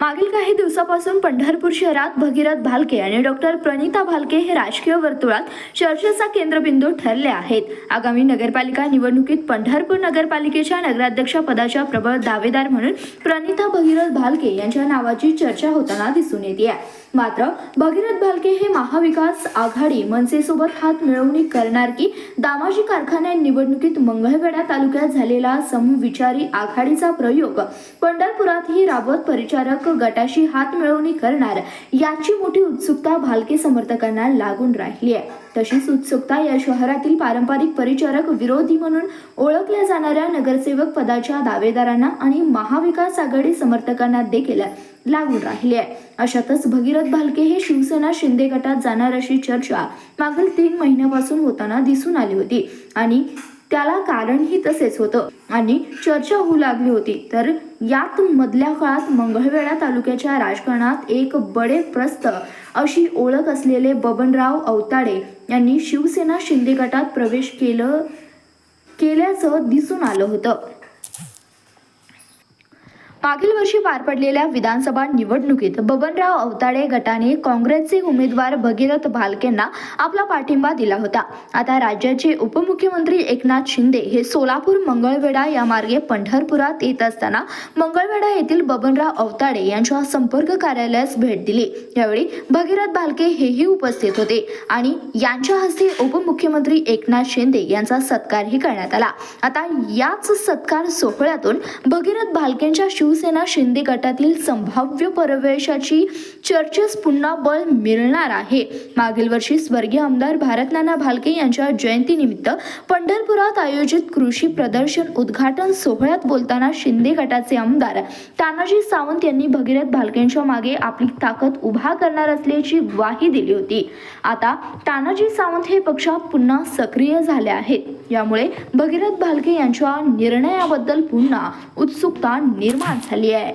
मागील काही दिवसापासून पंढरपूर शहरात भगीरथ भालके आणि डॉक्टर प्रणिता भालके हे राजकीय वर्तुळात चर्चेचा केंद्रबिंदू ठरले आहेत. आगामी नगरपालिका निवडणुकीत पंढरपूर नगरपालिकेच्या नगराध्यक्षपदाच्या प्रबळ दावेदार म्हणून प्रणिता भगीरथ भालके यांच्या नावाची चर्चा होताना दिसून येते. मात्र भगीरथ भालके हे महाविकास आघाडी मनसेसोबत हात मिळवणी करणार की दामाजी कारखान्या निवडणुकीत मंगळवेढा तालुक्यात झालेला समविचारी आघाडीचा प्रयोग पंढरपुरातही राबवत परिचारक गटाशी हात मिळवणी करणार याची मोठी उत्सुकता भालके समर्थकांना लागून राहिली आहे. तशीच उत्सुकता या शहरातील पारंपरिक परिचारक विरोधी म्हणून ओळखल्या जाणाऱ्या नगरसेवक पदाच्या दावेदारांना आणि महाविकास आघाडी समर्थकांना देखील लागून राहिली आहे. अशातच भगीरथ भालके हे शिवसेना शिंदे गटात जाणार अशी चर्चा मागील तीन महिन्यापासून होताना दिसून आली होती. आणि त्याला कारणही तसेच होतं. आणि चर्चा होऊ लागली होती. तर यात मधल्या काळात मंगळवेढा तालुक्याच्या राजकारणात एक बडे प्रस्त अशी ओळख असलेले बबनराव अवताडे यांनी शिवसेना शिंदे गटात प्रवेश केलं केल्याचं दिसून आलं होतं. मागील वर्षी पार पडलेल्या विधानसभा निवडणुकीत बबनराव अवताडे गटाने काँग्रेसचे उमेदवार भगीरथ भालकेंना आपला पाठिंबा दिला होता. आता राज्याचे उपमुख्यमंत्री एकनाथ शिंदे हे सोलापूर मंगळवेढा या मार्गे पंढरपुरात येत असताना मंगळवेढा येथील बबनराव अवताडे यांच्या संपर्क कार्यालयास भेट दिली. यावेळी भगीरथ भालके हेही उपस्थित होते आणि यांच्या हस्ते उपमुख्यमंत्री एकनाथ शिंदे यांचा सत्कारही करण्यात आला. आता याच सत्कार सोहळ्यातून भगीरथ भालकेंच्या शिव शिवसेना शिंदे गटातील संभाव्य प्रवेशाची चर्चेस पुन्हा बळ मिळणार आहे. मागील वर्षी स्वर्गीय आमदार भारतनाना भालके यांच्या जयंतीनिमित्त पंढरपुरात आयोजित कृषी प्रदर्शन उद्घाटन सोहळ्यात बोलताना शिंदे गटाचे आमदार तानाजी सावंत यांनी भगीरथ भालकेंच्या मागे आपली ताकद उभा करणार असल्याची ग्वाही दिली होती. आता तानाजी सावंत हे पक्षात पुन्हा सक्रिय झाले आहेत. यामुळे भगीरथ भालके यांच्या निर्णयाबद्दल पुन्हा उत्सुकता निर्माण झाली आहे